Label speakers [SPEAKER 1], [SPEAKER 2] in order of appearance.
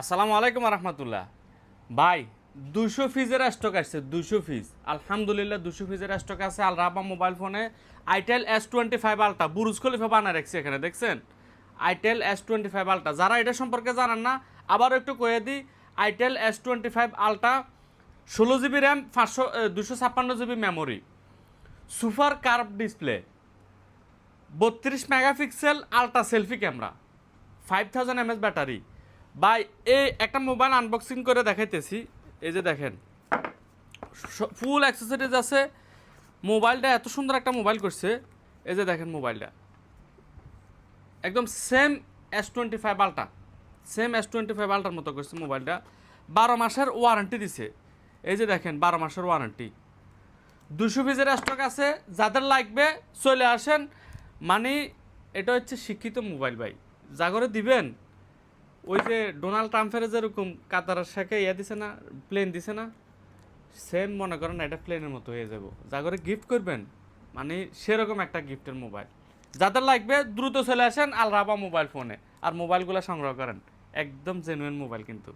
[SPEAKER 1] আসসালামু আলাইকুম রহমতুল্লাহ ভাই দুশো ফিজের স্টক আসছে দুশো ফিজ। আলহামদুলিল্লাহ দুশো ফিজের স্টক আছে। আল রাবা মোবাইল ফোনে আইটেল এস টোয়েন্টি ফাইভ আলটা বুরুজ খলিফা বানা রাখছি এখানে, দেখছেন? আইটেল এস টোয়েন্টি ফাইভ আলটা যারা এটা সম্পর্কে জানেন না, আবারও একটু কয়ে দিই আইটেল এস টোয়েন্টি ফাইভ আলটা ষোলো জিবি র্যাম, পাঁচশো দুশো ছাপ্পান্ন GB memory super curve display বত্রিশ megapixel ultra selfie camera five thousand mAh battery by এই একটা মোবাইল আনবক্সিং করে দেখাইতেছি। এই যে দেখেন ফুল অ্যাক্সেসরিজ আছে। মোবাইলটা এত সুন্দর একটা মোবাইল করছে। এই যে দেখেন মোবাইলটা একদম same S twenty five ultra same S twenty five আলটার মতো করছে মোবাইলটা বারো মাসের ওয়ারেন্টি দিছে। এই যে দেখেন, বারো মাসের ওয়ারেন্টি দুশো পিসের স্টক আছে, যাদের লাগবে চলে আসেন। মানে এটা হচ্ছে শিক্ষিত মোবাইল ভাই। যা করে দিবেন ওই যে ডোনাল্ড ট্রাম্পের যেরকম কাতারের শেখে ইয়া দিছে না প্লেন দিছে না সেম মনে করেন এটা প্লেনের মতো হয়ে যাব। যা করে গিফট করবেন মানে সেরকম একটা গিফটের মোবাইল যাদের লাগবে, দ্রুত চলে আসেন আল রাবা মোবাইল ফোনে আর মোবাইলগুলো সংগ্রহ করেন। একদম জেনুইন মোবাইল কিন্তু।